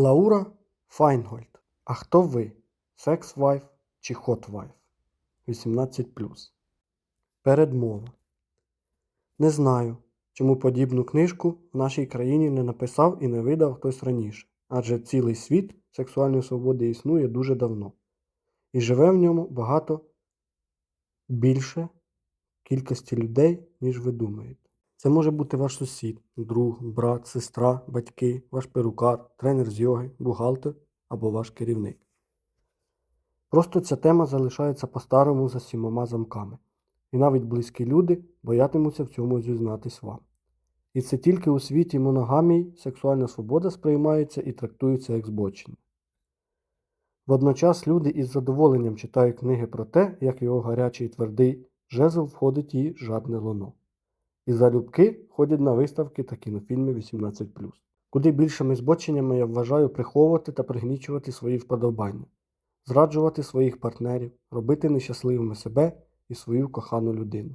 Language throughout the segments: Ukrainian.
Лаура Файнгольд. А хто ви? Секс вайф чи хот вайф? 18. Передмова. Не знаю, чому подібну книжку в нашій країні не написав і не видав хтось раніше, адже цілий світ сексуальної свободи існує дуже давно. І живе в ньому багато більше кількості людей, ніж ви думаєте. Це може бути ваш сусід, друг, брат, сестра, батьки, ваш перукар, тренер з йоги, бухгалтер або ваш керівник. Просто ця тема залишається по-старому за сімома замками, і навіть близькі люди боятимуться в цьому зізнатись вам. І це тільки у світі моногамії сексуальна свобода сприймається і трактується як збочення. Водночас люди із задоволенням читають книги про те, як його гарячий і твердий жезл входить її жадне лоно. І залюбки ходять на виставки та кінофільми 18. Куди більшими збоченнями я вважаю приховувати та пригнічувати свої вподобання, зраджувати своїх партнерів, робити нещасливими себе і свою кохану людину.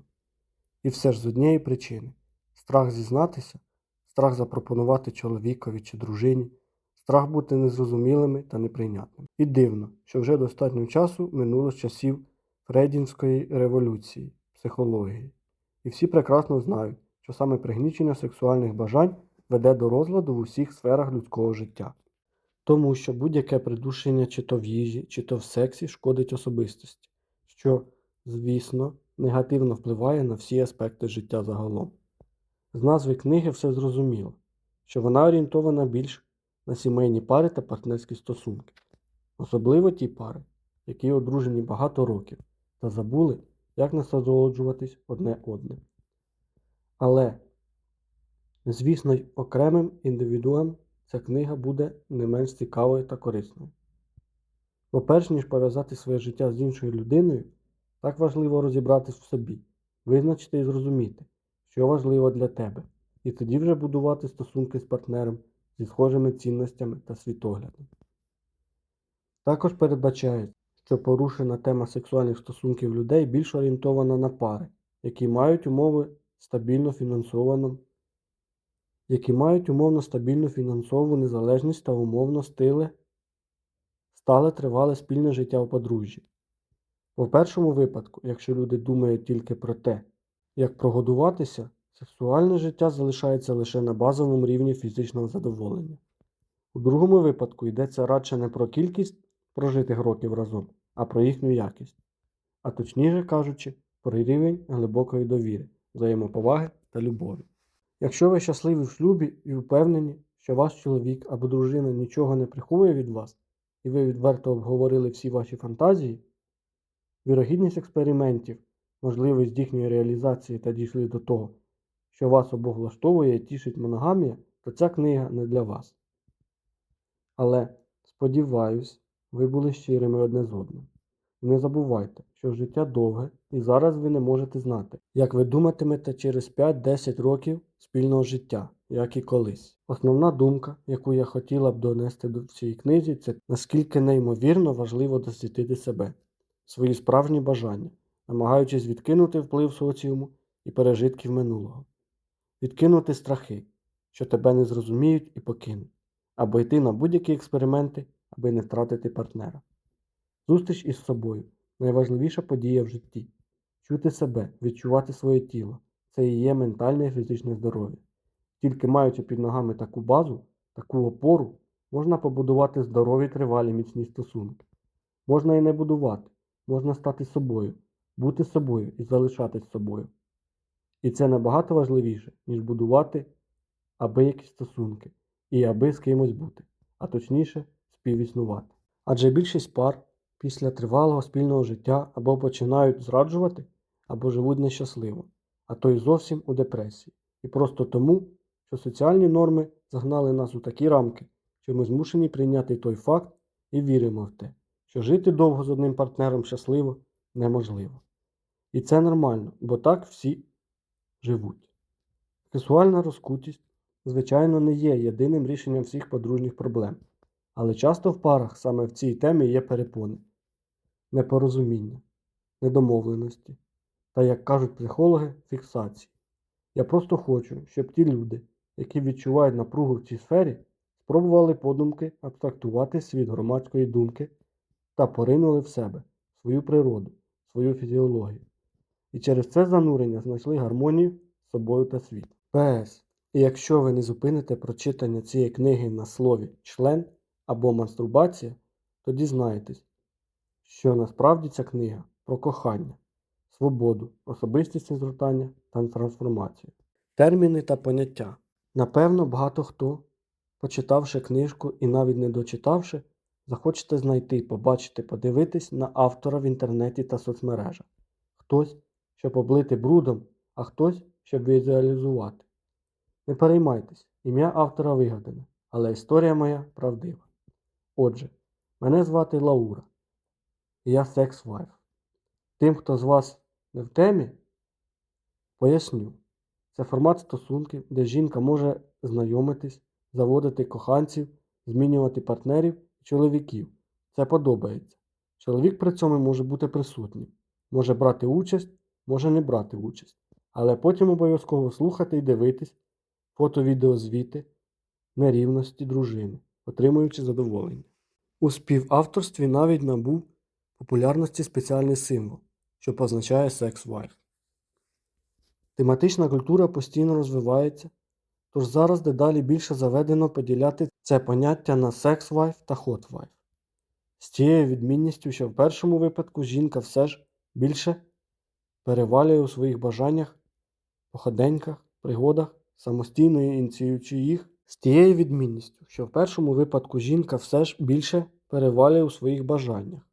І все ж з однієї причини страх зізнатися, страх запропонувати чоловікові чи дружині, страх бути незрозумілими та неприйнятними. І дивно, що вже достатньо часу минуло з часів Фредінської революції, психології. І всі прекрасно знають, що саме пригнічення сексуальних бажань веде до розладу в усіх сферах людського життя. Тому що будь-яке придушення чи то в їжі, чи то в сексі шкодить особистості, що, звісно, негативно впливає на всі аспекти життя загалом. З назви книги все зрозуміло, що вона орієнтована більш на сімейні пари та партнерські стосунки, особливо ті пари, які одружені багато років та забули, як насолоджуватись одне одним. Але, звісно, й окремим індивідуам ця книга буде не менш цікавою та корисною. Бо перш ніж пов'язати своє життя з іншою людиною, так важливо розібратись в собі, визначити і зрозуміти, що важливо для тебе, і тоді вже будувати стосунки з партнером зі схожими цінностями та світоглядом. Також передбачається, що порушена тема сексуальних стосунків людей більш орієнтована на пари, які мають умови стабільно фінансовану, які мають умовно стабільну фінансову незалежність та умовно стиле, стале тривале спільне життя у подружжі. В першому випадку, якщо люди думають тільки про те, як прогодуватися, сексуальне життя залишається лише на базовому рівні фізичного задоволення. У другому випадку йдеться радше не про кількість прожитих років разом, а про їхню якість, а точніше кажучи, про рівень глибокої довіри, взаємоповаги та любові. Якщо ви щасливі в шлюбі і впевнені, що ваш чоловік або дружина нічого не приховує від вас, і ви відверто обговорили всі ваші фантазії, вірогідність експериментів, можливість їхньої реалізації та дійшли до того, що вас обох влаштовує і тішить моногамія, то ця книга не для вас. Але, сподіваюсь, ви були щирими одне з одним. Не забувайте, що життя довге, і зараз ви не можете знати, як ви думатимете через 5-10 років спільного життя, як і колись. Основна думка, яку я хотіла б донести до цій книзі, це наскільки неймовірно важливо досвідчити себе, свої справжні бажання, намагаючись відкинути вплив соціуму і пережитків минулого, відкинути страхи, що тебе не зрозуміють і покинуть, або йти на будь-які експерименти, аби не втратити партнера. Зустріч із собою найважливіша подія в житті. Чути себе, відчувати своє тіло це і є ментальне і фізичне здоров'я. Тільки маючи під ногами таку базу, таку опору, можна побудувати здорові тривалі міцні стосунки. Можна і не будувати, можна стати собою, бути собою і залишатись собою. І це набагато важливіше, ніж будувати аби якісь стосунки і аби з кимось бути, а точніше співіснувати. Адже більшість пар після тривалого спільного життя або починають зраджувати, або живуть нещасливо, а то й зовсім у депресії. І просто тому, що соціальні норми загнали нас у такі рамки, що ми змушені прийняти той факт і віримо в те, що жити довго з одним партнером щасливо неможливо. І це нормально, бо так всі живуть. Сексуальна розкутість, звичайно, не є єдиним рішенням всіх подружніх проблем. Але часто в парах саме в цій темі є перепони, непорозуміння, недомовленості та, як кажуть психологи, фіксації. Я просто хочу, щоб ті люди, які відчувають напругу в цій сфері, спробували подумки абстрактувати світ громадської думки та поринули в себе, свою природу, свою фізіологію. І через це занурення знайшли гармонію з собою та світом. ПС. І якщо ви не зупините прочитання цієї книги на слові член або мастурбація, то дізнаєтесь, що насправді ця книга про кохання, свободу, особистісне зростання та трансформацію. Терміни та поняття. Напевно, багато хто, почитавши книжку і навіть не дочитавши, захочете знайти, побачити, подивитись на автора в інтернеті та соцмережах. Хтось, щоб облити брудом, а хтось, щоб візуалізувати. Не переймайтесь, ім'я автора вигадане, але історія моя правдива. Отже, мене звати Лаура, і я секс-вайф. Тим, хто з вас не в темі, поясню. Це формат стосунків, де жінка може знайомитись, заводити коханців, змінювати партнерів чоловіків. Це подобається. Чоловік при цьому може бути присутнім, може брати участь, може не брати участь, але потім обов'язково слухати і дивитись фото-відеозвіти нерівності дружини, отримуючи задоволення. У співавторстві навіть набув популярності спеціальний символ, що позначає секс-вайф. Тематична культура постійно розвивається, тож зараз дедалі більше заведено поділяти це поняття на секс-вайф та хот-вайф. З тією відмінністю, що в першому випадку жінка все ж більше перевалює у своїх бажаннях, походеньках, пригодах, самостійно ініціюючи їх, з тією відмінністю, що в першому випадку жінка все ж більше перевалює у своїх бажаннях,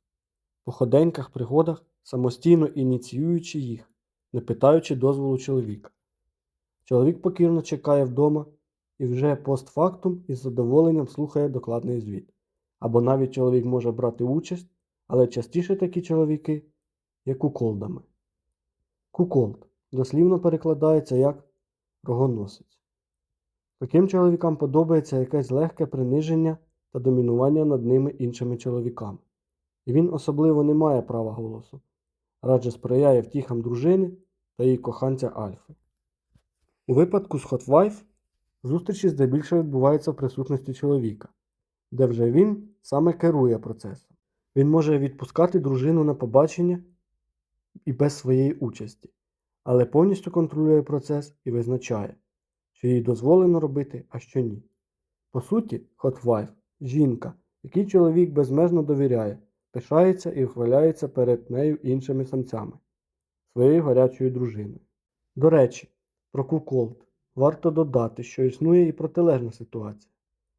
походеньках, пригодах, самостійно ініціюючи їх, не питаючи дозволу чоловіка. Чоловік покірно чекає вдома і вже постфактум із задоволенням слухає докладний звіт. Або навіть чоловік може брати участь, але частіше такі чоловіки є куколдами. Куколд дослівно перекладається як рогоносець. Таким чоловікам подобається якесь легке приниження та домінування над ними іншими чоловіками. І він особливо не має права голосу, радше сприяє втіхам дружини та її коханця Альфи. У випадку з Хотвайф зустрічі здебільшого відбуваються в присутності чоловіка, де вже він саме керує процесом. Він може відпускати дружину на побачення і без своєї участі, але повністю контролює процес і визначає, що їй дозволено робити, а що ні. По суті, Хотвайф жінка, якій чоловік безмежно довіряє, пишається і ухваляється перед нею іншими самцями, своєю гарячою дружиною. До речі, про куколд варто додати, що існує і протилежна ситуація,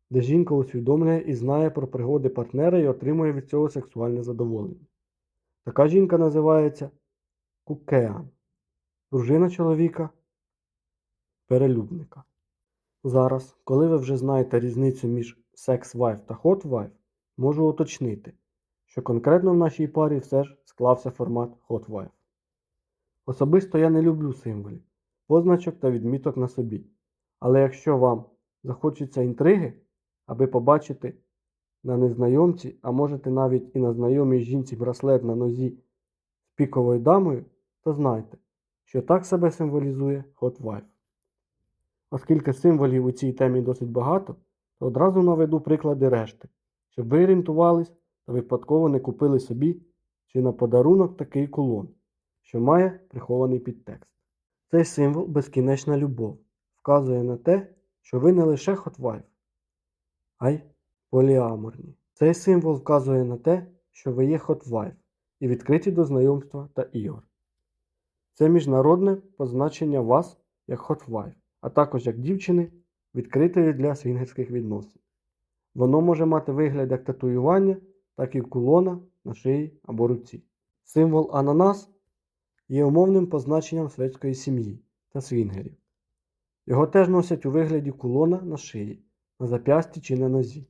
де жінка усвідомлює і знає про пригоди партнера і отримує від цього сексуальне задоволення. Така жінка називається кукеан, дружина чоловіка перелюбника. Зараз, коли ви вже знаєте різницю між секс-вайф та hot-wife, можу уточнити, що конкретно в нашій парі все ж склався формат hot-wife. Особисто я не люблю символів, позначок та відміток на собі. Але якщо вам захочеться інтриги, аби побачити на незнайомці, а можете навіть і на знайомій жінці браслет на нозі з піковою дамою, то знайте, що так себе символізує hot wife. Оскільки символів у цій темі досить багато, то одразу наведу приклади решти, щоб ви орієнтувались та випадково не купили собі чи на подарунок такий кулон, що має прихований підтекст. Цей символ безкінечна любов вказує на те, що ви не лише хотвайф, а й поліаморні. Цей символ вказує на те, що ви є хотвайф і відкриті до знайомства та ігор. Це міжнародне позначення вас як хотвайф, а також як дівчини, відкритої для свінгерських відносин. Воно може мати вигляд як татуювання, так і кулона на шиї або руці. Символ ананас є умовним позначенням шведської сім'ї та свінгерів. Його теж носять у вигляді кулона на шиї, на зап'ясті чи на нозі.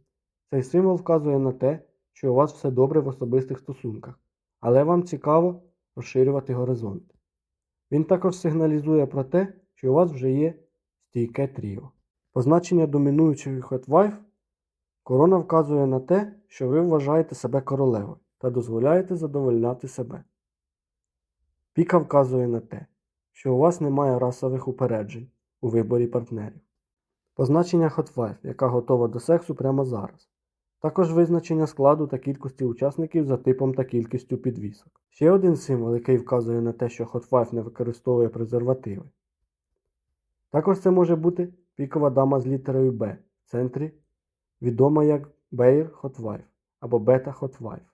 Цей символ вказує на те, що у вас все добре в особистих стосунках, але вам цікаво розширювати горизонти. Він також сигналізує про те, що у вас вже є стійке тріо. Позначення домінуючої хот-вайф корона вказує на те, що ви вважаєте себе королевою та дозволяєте задовольняти себе. Піка вказує на те, що у вас немає расових упереджень у виборі партнерів. Позначення Hot Wife, яка готова до сексу прямо зараз. Також визначення складу та кількості учасників за типом та кількістю підвісок. Ще один символ, який вказує на те, що Hot Wife не використовує презервативи. Також це може бути пікова дама з літерою Б в центрі, відома як Bear Hot Wife або Beta Hot Wife.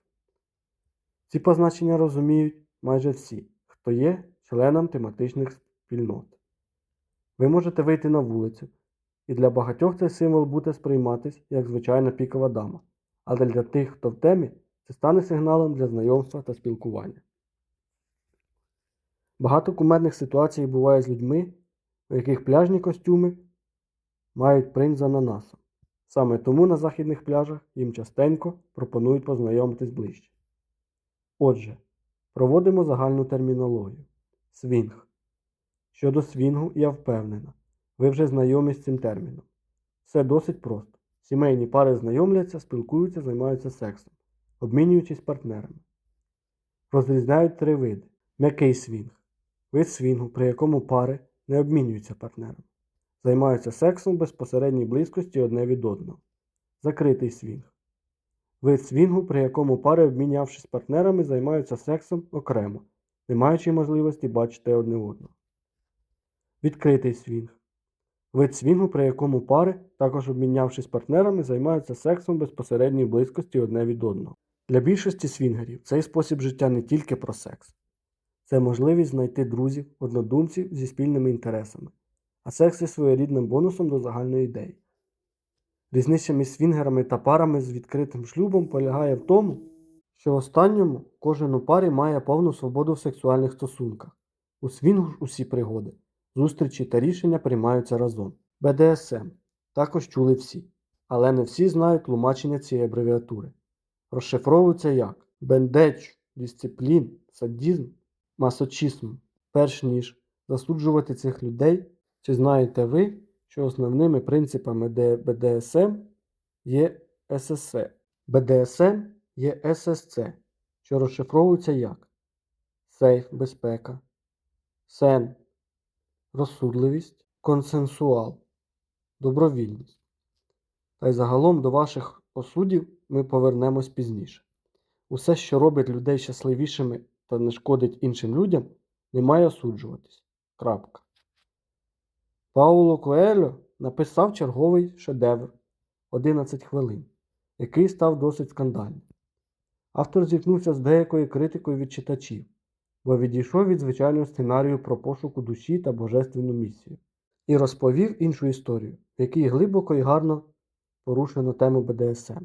Ці позначення розуміють майже всі, хто є членом тематичних спільнот. Ви можете вийти на вулицю, і для багатьох цей символ буде сприйматись як звичайна пікова дама, але для тих, хто в темі, це стане сигналом для знайомства та спілкування. Багато кумедних ситуацій буває з людьми, у яких пляжні костюми мають принт з ананасом. Саме тому на західних пляжах їм частенько пропонують познайомитись ближче. Отже, проводимо загальну термінологію. Свінг. Щодо свінгу, я впевнена, ви вже знайомі з цим терміном. Все досить просто. Сімейні пари знайомляться, спілкуються, займаються сексом, обмінюючись партнерами. Розрізняють три види: м'який свінг, вид свінгу, при якому пари не обмінюються партнерами, займаються сексом безпосередній близькості одне від одного. Закритий свінг. Вид свінгу, при якому пари, обмінявшись партнерами, займаються сексом окремо, не маючи можливості бачити одне одного. Відкритий свінг. Вид свінгу, при якому пари, також обмінявшись партнерами, займаються сексом в безпосередній близькості одне від одного. Для більшості свінгерів цей спосіб життя не тільки про секс. Це можливість знайти друзів, однодумців зі спільними інтересами, а секс є своєрідним бонусом до загальної ідеї. Різниця між свінгерами та парами з відкритим шлюбом полягає в тому, що в останньому кожен у парі має повну свободу в сексуальних стосунках. У свінгу ж усі пригоди, зустрічі та рішення приймаються разом. БДСМ також чули всі, але не всі знають тлумачення цієї абревіатури. Розшифровується як бендеч, дисциплін, садізм, масочизм. Перш ніж засуджувати цих людей, чи знаєте ви, що основними принципами БДСМ є ССС. БДСМ є ССЦ, що розшифровується як сейф безпека, сен розсудливість, консенсуал, добровільність. Та й загалом до ваших осудів ми повернемось пізніше. Усе, що робить людей щасливішими та не шкодить іншим людям, не має осуджуватись. Крапка. Пауло Коельо написав черговий шедевр 11 хвилин, який став досить скандальним. Автор зіткнувся з деякою критикою від читачів, бо відійшов від звичайного сценарію про пошуку душі та божественну місію, і розповів іншу історію, в якій глибоко і гарно порушено тему БДСМ.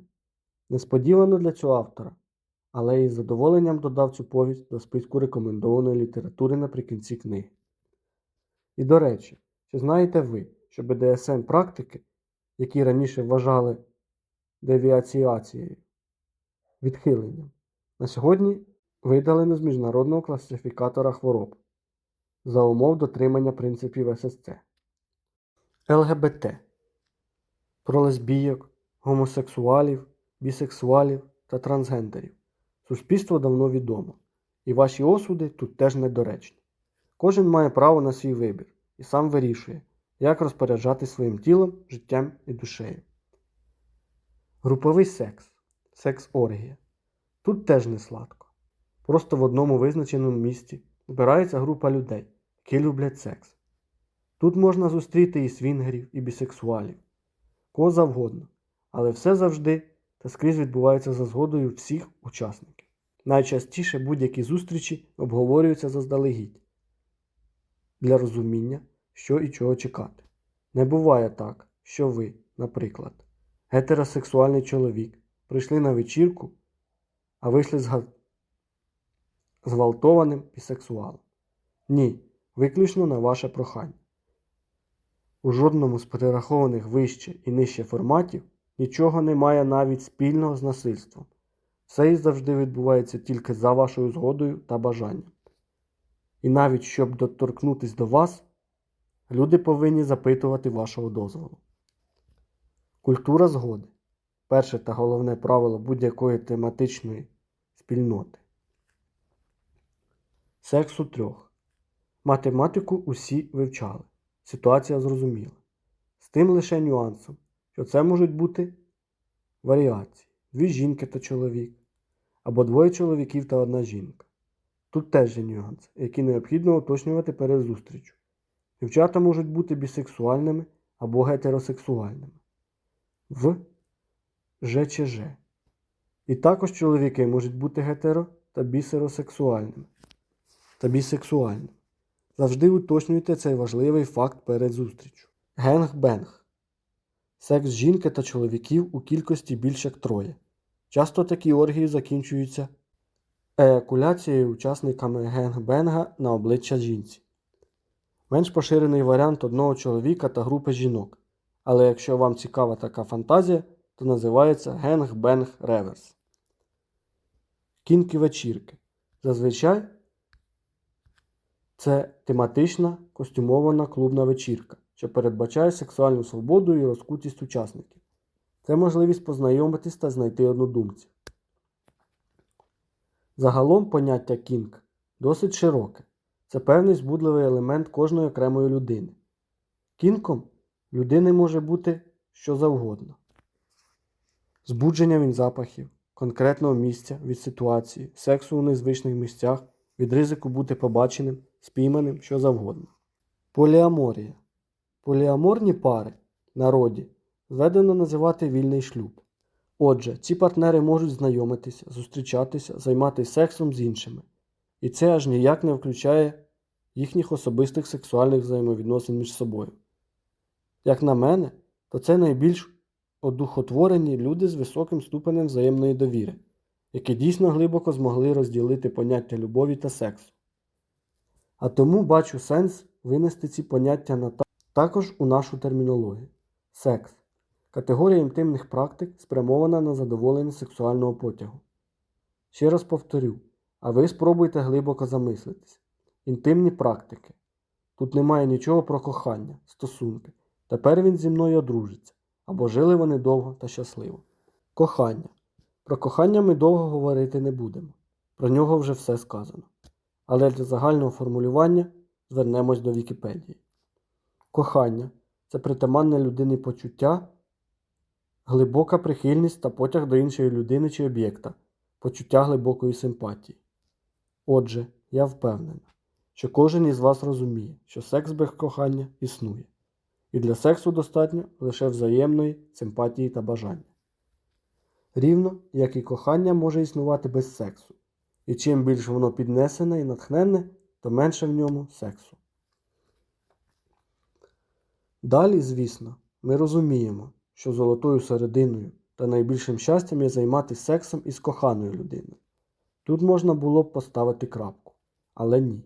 Несподівано для цього автора, але із задоволенням додав цю повість до списку рекомендованої літератури наприкінці книги. І до речі, чи знаєте ви, що БДСМ практики, які раніше вважали девіаціацією, відхиленням, на сьогодні видалено з міжнародного класифікатора хвороб за умов дотримання принципів ССЦ. ЛГБТ про лесбійок, гомосексуалів, бісексуалів та трансгендерів. Суспільство давно відомо, і ваші осуди тут теж недоречні. Кожен має право на свій вибір і сам вирішує, як розпоряджати своїм тілом, життям і душею. Груповий секс, секс-оргія. Тут теж не сладко. Просто в одному визначеному місці збирається група людей, які люблять секс. Тут можна зустріти і свінгерів, і бісексуалів, кого завгодно, але все завжди та скрізь відбувається за згодою всіх учасників. Найчастіше будь-які зустрічі обговорюються заздалегідь для розуміння, що і чого чекати. Не буває так, що ви, наприклад, гетеросексуальний чоловік, прийшли на вечірку, а вийшли з зґвалтованим бісексуалом. Ні, виключно на ваше прохання. У жодному з перерахованих вище і нижче форматів нічого не має навіть спільного з насильством. Все і завжди відбувається тільки за вашою згодою та бажанням. І навіть щоб доторкнутись до вас, люди повинні запитувати вашого дозволу. Культура згоди перше та головне правило будь-якої тематичної спільноти. Секс у трьох. Математику усі вивчали. Ситуація зрозуміла. З тим лише нюансом, що це можуть бути варіації: дві жінки та чоловік, або двоє чоловіків та одна жінка. Тут теж є нюанси, які необхідно уточнювати перед зустрічю. Дівчата можуть бути бісексуальними або гетеросексуальними в ЖЧЖ. І також чоловіки можуть бути гетеро та бісеросексуальними та бісексуальними. Завжди уточнюйте цей важливий факт перед зустрічю. Генг-бенг. Секс жінки та чоловіків у кількості більш як троє. Часто такі оргії закінчуються еякуляцією учасниками генг-бенга на обличчя жінці. Менш поширений варіант одного чоловіка та групи жінок. Але якщо вам цікава така фантазія, то називається генг-бенг реверс. Кінки вечірки. Зазвичай це тематична костюмована клубна вечірка, що передбачає сексуальну свободу і розкутість учасників. Це можливість познайомитись та знайти однодумців. Загалом поняття кінг досить широке. Це певний збудливий елемент кожної окремої людини. Кінком людини може бути що завгодно. Збудження від запахів, конкретного місця, від ситуації, сексу у незвичних місцях, від ризику бути побаченим, спійманим, що завгодно. Поліаморія. Поліаморні пари народі зведено називати вільний шлюб. Отже, ці партнери можуть знайомитися, зустрічатися, займатися сексом з іншими. І це аж ніяк не включає їхніх особистих сексуальних взаємовідносин між собою. Як на мене, то це найбільш одухотворені люди з високим ступенем взаємної довіри, які дійсно глибоко змогли розділити поняття любові та сексу. А тому бачу сенс винести ці поняття на та- також у нашу термінологію. Секс категорія інтимних практик, спрямована на задоволення сексуального потягу. Ще раз повторю, а ви спробуйте глибоко замислитись. Інтимні практики. Тут немає нічого про кохання, стосунки. Тепер він зі мною одружиться. Або жили вони довго та щасливо. Кохання. Про кохання ми довго говорити не будемо. Про нього вже все сказано. Але для загального формулювання звернемось до Вікіпедії. Кохання це притаманне людині почуття, глибока прихильність та потяг до іншої людини чи об'єкта, почуття глибокої симпатії. Отже, я впевнена, що кожен із вас розуміє, що секс без кохання існує, і для сексу достатньо лише взаємної симпатії та бажання. Рівно як і кохання може існувати без сексу, і чим більше воно піднесене і натхненне, то менше в ньому сексу. Далі, звісно, ми розуміємо, що золотою серединою та найбільшим щастям є займатися сексом із коханою людиною. Тут можна було б поставити крапку, але ні.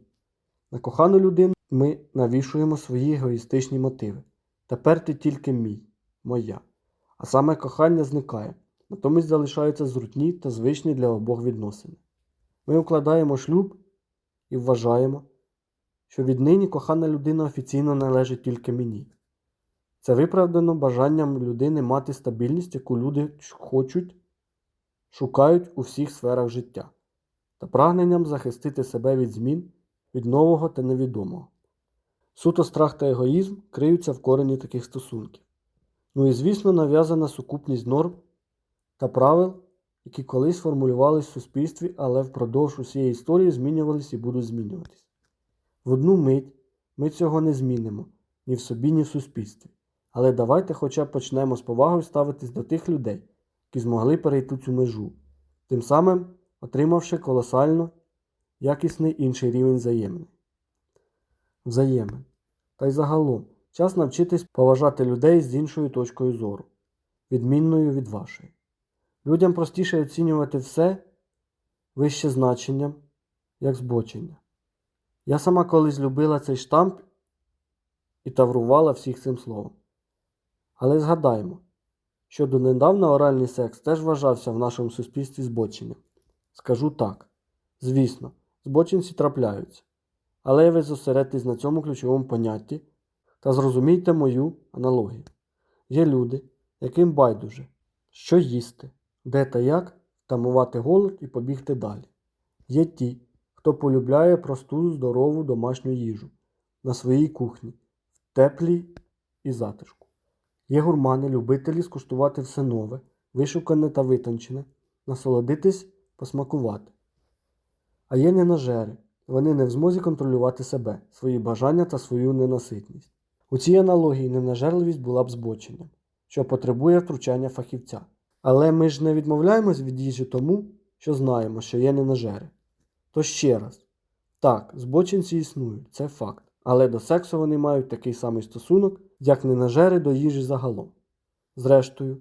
На кохану людину ми навішуємо свої егоїстичні мотиви. Тепер ти тільки мій, моя. А саме кохання зникає, натомість залишаються зручні та звичні для обох відносини. Ми укладаємо шлюб і вважаємо, що віднині кохана людина офіційно належить тільки мені. Це виправдано бажанням людини мати стабільність, яку люди хочуть, шукають у всіх сферах життя, та прагненням захистити себе від змін, від нового та невідомого. Суто страх та егоїзм криються в корені таких стосунків. Ну і, звісно, нав'язана сукупність норм та правил, які колись формулювались в суспільстві, але впродовж усієї історії змінювались і будуть змінюватись. В одну мить ми цього не змінимо ні в собі, ні в суспільстві. Але давайте хоча б почнемо з повагою ставитись до тих людей, які змогли перейти цю межу, тим самим отримавши колосально якісний інший рівень взаємин. Взаємин. Та й загалом час навчитись поважати людей з іншою точкою зору, відмінною від вашої. Людям простіше оцінювати все вище значенням, як збочення. Я сама колись любила цей штамп і таврувала всіх цим словом. Але згадаймо, що донедавна оральний секс теж вважався в нашому суспільстві збоченням. Скажу так. Звісно, збочинці трапляються. Але ви зосередьтесь на цьому ключовому понятті та зрозумійте мою аналогію. Є люди, яким байдуже, що їсти, де та як тамувати голод і побігти далі. Є ті, хто полюбляє просту здорову домашню їжу на своїй кухні, в теплій і затишку. Є гурмани, любителі скуштувати все нове, вишукане та витончене, насолодитись, посмакувати. А є ненажери. Вони не в змозі контролювати себе, свої бажання та свою ненаситність. У цій аналогії ненажерливість була б збоченням, що потребує втручання фахівця. Але ми ж не відмовляємось від їжі тому, що знаємо, що є ненажери. То ще раз, так, збочинці існують, це факт. Але до сексу вони мають такий самий стосунок, як ненажери до їжі загалом. Зрештою,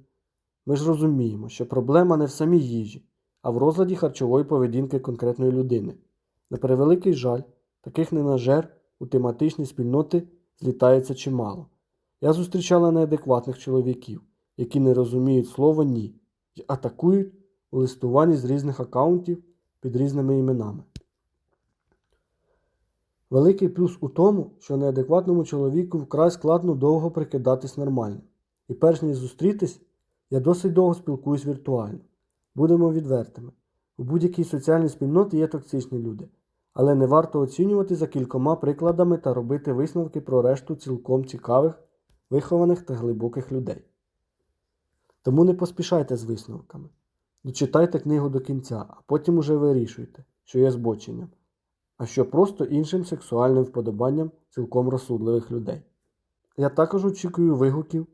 ми ж розуміємо, що проблема не в самій їжі, а в розладі харчової поведінки конкретної людини. На превеликий жаль, таких ненажер у тематичній спільноти злітається чимало. Я зустрічала неадекватних чоловіків, які не розуміють слово ні і атакують у листуванні з різних аккаунтів під різними іменами. Великий плюс у тому, що неадекватному чоловіку вкрай складно довго прикидатись нормальним. І перш ніж зустрітись, я досить довго спілкуюсь віртуально. Будемо відвертими. У будь-якій соціальній спільноті є токсичні люди, але не варто оцінювати за кількома прикладами та робити висновки про решту цілком цікавих, вихованих та глибоких людей. Тому не поспішайте з висновками. Дочитайте книгу до кінця, а потім уже вирішуйте, що є збоченням, а що просто іншим сексуальним вподобанням цілком розсудливих людей. Я також очікую вигуків.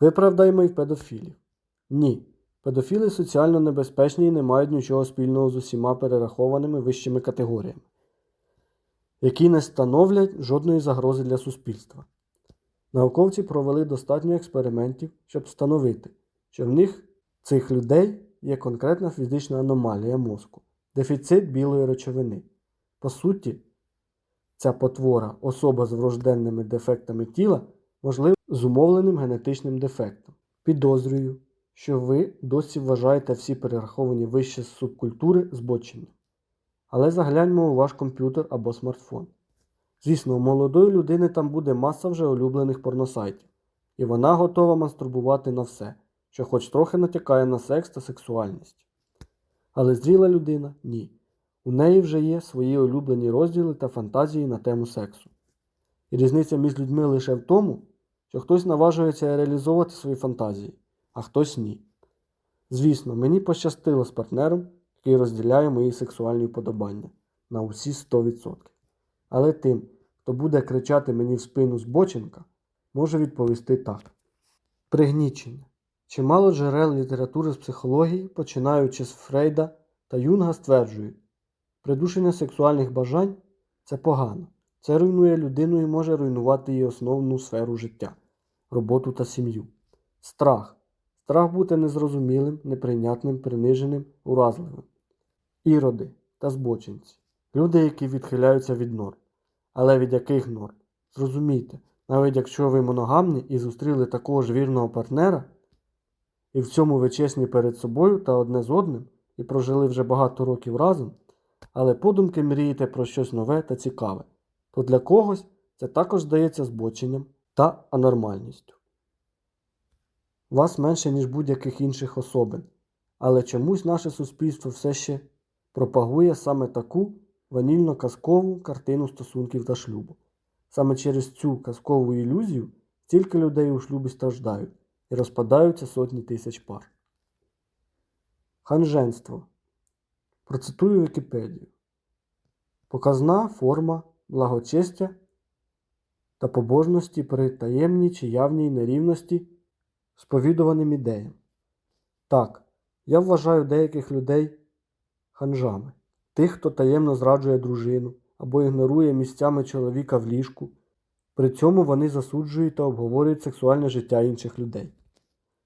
Виправдаємо і педофілів. Ні. Педофіли соціально небезпечні і не мають нічого спільного з усіма перерахованими вищими категоріями, які не становлять жодної загрози для суспільства. Науковці провели достатньо експериментів, щоб встановити, що в них цих людей є конкретна фізична аномалія мозку, дефіцит білої речовини. По суті, ця потвора, особа з врожденними дефектами тіла, можливо, зумовленим генетичним дефектом. Підозрюю, що ви досі вважаєте всі перераховані вище субкультури збоченням. Але загляньмо у ваш комп'ютер або смартфон. Звісно, у молодої людини там буде маса вже улюблених порносайтів, і вона готова мастурбувати на все, що хоч трохи натякає на секс та сексуальність. Але зріла людина ні. У неї вже є свої улюблені розділи та фантазії на тему сексу. І різниця між людьми лише в тому, що хтось наважується реалізовувати свої фантазії, а хтось ні. Звісно, мені пощастило з партнером, який розділяє мої сексуальні вподобання на усі 100%. Але тим, хто буде кричати мені в спину збоченка, можу відповісти так. Пригнічення. Чимало джерел літератури з психології, починаючи з Фрейда та Юнга, стверджують, придушення сексуальних бажань це погано. Це руйнує людину і може руйнувати її основну сферу життя, роботу та сім'ю. Страх. Страх бути незрозумілим, неприйнятним, приниженим, уразливим. Іроди та збочинці. Люди, які відхиляються від норм. Але від яких норм? Зрозумійте, навіть якщо ви моногамні і зустріли такого ж вірного партнера, і в цьому ви чесні перед собою та одне з одним, і прожили вже багато років разом, але подумки мрієте про щось нове та цікаве, то для когось це також здається збоченням та анормальністю. Вас менше, ніж будь-яких інших особин, але чомусь наше суспільство все ще пропагує саме таку ванільно-казкову картину стосунків та шлюбу. Саме через цю казкову ілюзію стільки людей у шлюбі страждають і розпадаються сотні тисяч пар. Ханженство. Процитую Вікіпедію. Показна форма благочестя та побожності при таємній чи явній нерівності сповідуваним ідеям. Так, я вважаю деяких людей ханжами, тих, хто таємно зраджує дружину або ігнорує місцями чоловіка в ліжку. При цьому вони засуджують та обговорюють сексуальне життя інших людей.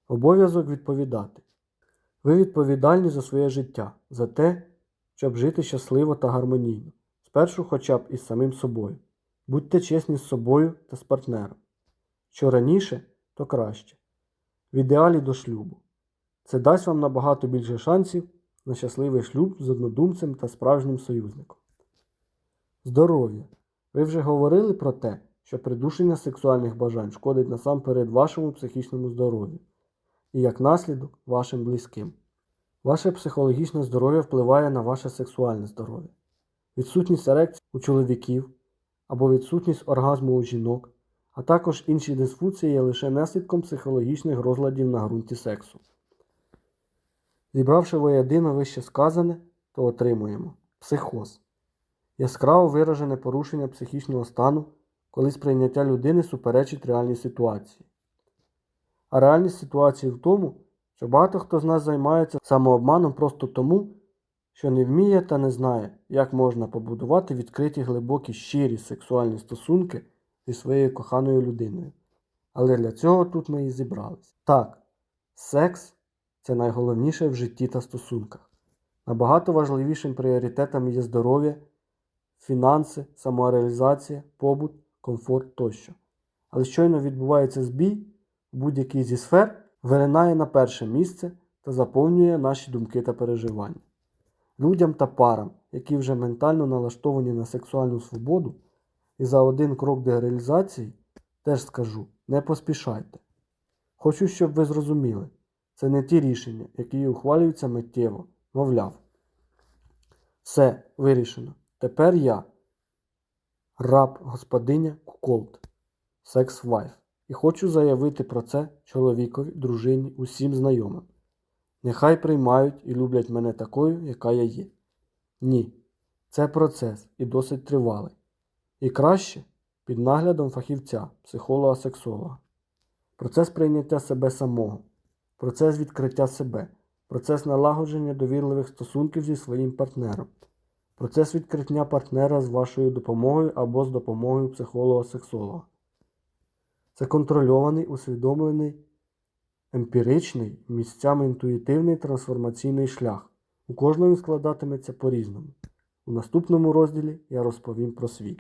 Обов'язок відповідати. Ви відповідальні за своє життя, за те, щоб жити щасливо та гармонійно, спершу хоча б із самим собою. Будьте чесні з собою та з партнером. Що раніше, то краще. В ідеалі до шлюбу. Це дасть вам набагато більше шансів на щасливий шлюб з однодумцем та справжнім союзником. Здоров'я. Ви вже говорили про те, що придушення сексуальних бажань шкодить насамперед вашому психічному здоров'ю і як наслідок вашим близьким. Ваше психологічне здоров'я впливає на ваше сексуальне здоров'я. Відсутність ерекції у чоловіків або відсутність оргазму у жінок, а також інші дисфункції є лише наслідком психологічних розладів на ґрунті сексу. Зібравши воєдино вище сказане, то отримуємо психоз. Яскраво виражене порушення психічного стану, коли сприйняття людини суперечить реальній ситуації. А реальність ситуації в тому, що багато хто з нас займається самообманом просто тому, що не вміє та не знає, як можна побудувати відкриті глибокі щирі сексуальні стосунки зі своєю коханою людиною. Але для цього тут ми і зібрались. Так, секс це найголовніше в житті та стосунках. Набагато важливішим пріоритетом є здоров'я, фінанси, самореалізація, побут, комфорт тощо. Але щойно відбувається збій, в будь-якій зі сфер виринає на перше місце та заповнює наші думки та переживання. Людям та парам, які вже ментально налаштовані на сексуальну свободу, і за один крок до реалізації, теж скажу, не поспішайте. Хочу, щоб ви зрозуміли, це не ті рішення, які ухвалюються миттєво, мовляв. Все вирішено. Тепер я раб господиня Куколт, секс вайф, і хочу заявити про це чоловікові, дружині, усім знайомим. Нехай приймають і люблять мене такою, яка я є. Ні, це процес і досить тривалий. І краще під наглядом фахівця, психолога-сексолога. Процес прийняття себе самого, процес відкриття себе, процес налагодження довірливих стосунків зі своїм партнером, процес відкриття партнера з вашою допомогою або з допомогою психолога-сексолога. Це контрольований, усвідомлений, емпіричний, місцями інтуїтивний трансформаційний шлях. У кожного він складатиметься по-різному. У наступному розділі я розповім про свій.